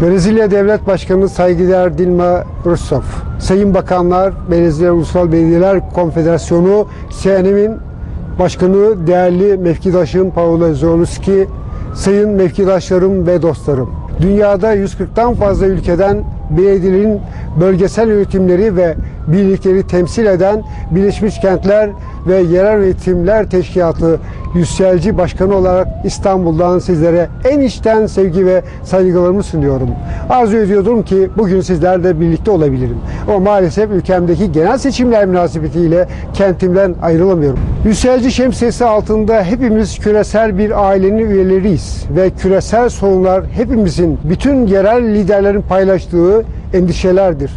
Brezilya Devlet Başkanı saygıdeğer Dilma Rousseff, Sayın Bakanlar, Brezilya Ulusal Belediyeler Konfederasyonu, CNM'in Başkanı değerli mevkidaşım Paolo Zoluski, sayın mevkidaşlarım ve dostlarım. Dünyada 140'tan fazla ülkeden belediyelerin bölgesel yönetimleri ve birlikleri temsil eden Birleşmiş Kentler ve Yerel Yönetimler Teşkilatı Yücelci Başkanı olarak İstanbul'dan sizlere en içten sevgi ve saygılarımı sunuyorum. Arzu ediyordum ki bugün sizlerle birlikte olabilirim. Ama maalesef ülkemdeki genel seçimler münasebetiyle kentimden ayrılamıyorum. Yücelci şemsiyesi altında hepimiz küresel bir ailenin üyeleriyiz ve küresel sorunlar hepimizin bütün yerel liderlerin paylaştığı endişelerdir.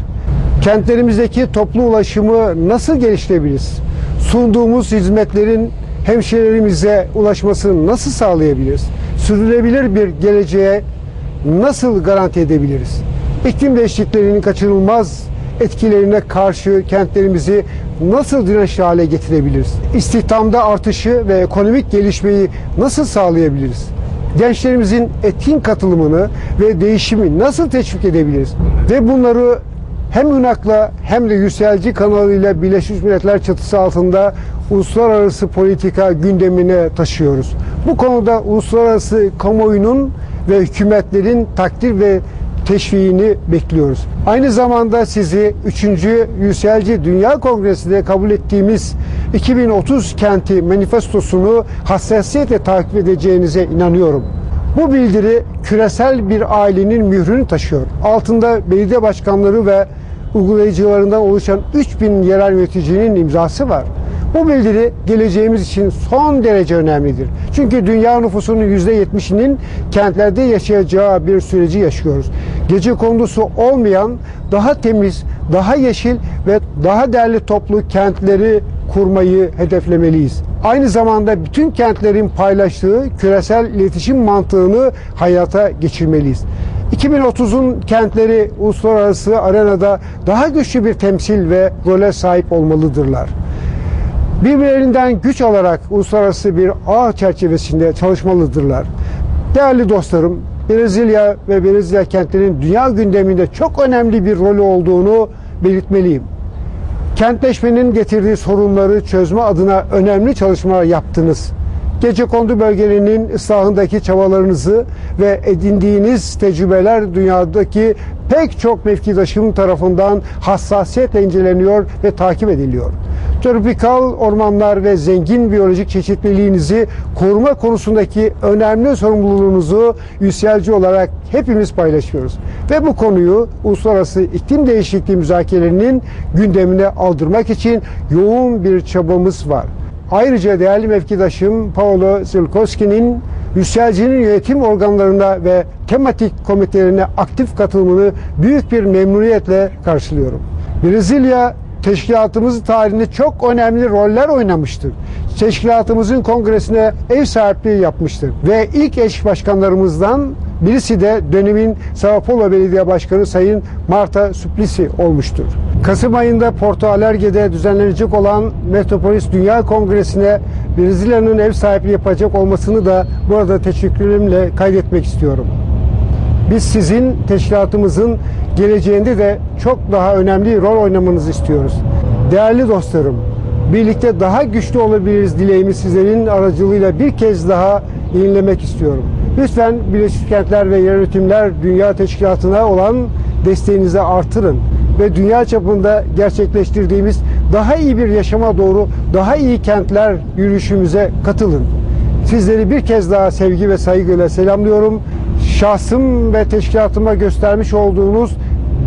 Kentlerimizdeki toplu ulaşımı nasıl geliştirebiliriz? Sunduğumuz hizmetlerin hemşehrilerimize ulaşmasını nasıl sağlayabiliriz? Sürdürülebilir bir geleceğe nasıl garanti edebiliriz? İklim değişikliklerinin kaçınılmaz etkilerine karşı kentlerimizi nasıl dirençli hale getirebiliriz? İstihdamda artışı ve ekonomik gelişmeyi nasıl sağlayabiliriz? Gençlerimizin etkin katılımını ve değişimi nasıl teşvik edebiliriz? Ve bunları hem UNAK'la hem de Yücelci kanalıyla Birleşmiş Milletler çatısı altında uluslararası politika gündemine taşıyoruz. Bu konuda uluslararası kamuoyunun ve hükümetlerin takdir ve teşviğini bekliyoruz. Aynı zamanda sizi 3. Yücelci Dünya Kongresi'nde kabul ettiğimiz 2030 kenti manifestosunu hassasiyetle takip edeceğinize inanıyorum. Bu bildiri küresel bir ailenin mührünü taşıyor. Altında belediye başkanları ve uygulayıcılarından oluşan 3000 yerel yöneticinin imzası var. Bu bildiri geleceğimiz için son derece önemlidir. Çünkü dünya nüfusunun %70'inin kentlerde yaşayacağı bir süreci yaşıyoruz. Gece kondusu olmayan, daha temiz, daha yeşil ve daha değerli toplu kentleri kurmayı hedeflemeliyiz. Aynı zamanda bütün kentlerin paylaştığı küresel iletişim mantığını hayata geçirmeliyiz. 2030'un kentleri uluslararası arenada daha güçlü bir temsil ve role sahip olmalıdırlar. Birbirlerinden güç alarak uluslararası bir ağ çerçevesinde çalışmalıdırlar. Değerli dostlarım, Brezilya ve Brezilya kentlerinin dünya gündeminde çok önemli bir rolü olduğunu belirtmeliyim. Kentleşmenin getirdiği sorunları çözme adına önemli çalışmalar yaptınız. Gecekondu bölgelerinin ıslahındaki çabalarınızı ve edindiğiniz tecrübeler dünyadaki pek çok mevkidaşım tarafından hassasiyetle inceleniyor ve takip ediliyor. Tropikal ormanlar ve zengin biyolojik çeşitliliğinizi koruma konusundaki önemli sorumluluğunuzu üsyelci olarak hepimiz paylaşıyoruz. Ve bu konuyu uluslararası iklim değişikliği müzakerelerinin gündemine aldırmak için yoğun bir çabamız var. Ayrıca değerli mevkidaşım Paolo Zilkowski'nin Yükselci'nin yönetim organlarına ve tematik komitelerine aktif katılımını büyük bir memnuniyetle karşılıyorum. Brezilya teşkilatımız tarihinde çok önemli roller oynamıştır. Teşkilatımızın kongresine ev sahipliği yapmıştır. Ve ilk eş başkanlarımızdan birisi de dönemin Sao Belediye Başkanı Sayın Marta Suplicy olmuştur. Kasım ayında Porto Alegre'de düzenlenecek olan Metropolis Dünya Kongresi'ne Brezilya'nın ev sahipliği yapacak olmasını da burada teşekkürlerimle kaydetmek istiyorum. Biz sizin teşkilatımızın geleceğinde de çok daha önemli rol oynamanızı istiyoruz. Değerli dostlarım, birlikte daha güçlü olabiliriz dileğimi sizlerin aracılığıyla bir kez daha yenilemek istiyorum. Lütfen Birleşmiş Kentler ve Yönetimler Dünya Teşkilatı'na olan desteğinizi artırın ve dünya çapında gerçekleştirdiğimiz daha iyi bir yaşama doğru daha iyi kentler yürüyüşümüze katılın. Sizleri bir kez daha sevgi ve saygıyla selamlıyorum. Şahsım ve teşkilatıma göstermiş olduğunuz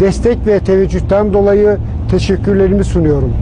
destek ve teveccühten dolayı teşekkürlerimi sunuyorum.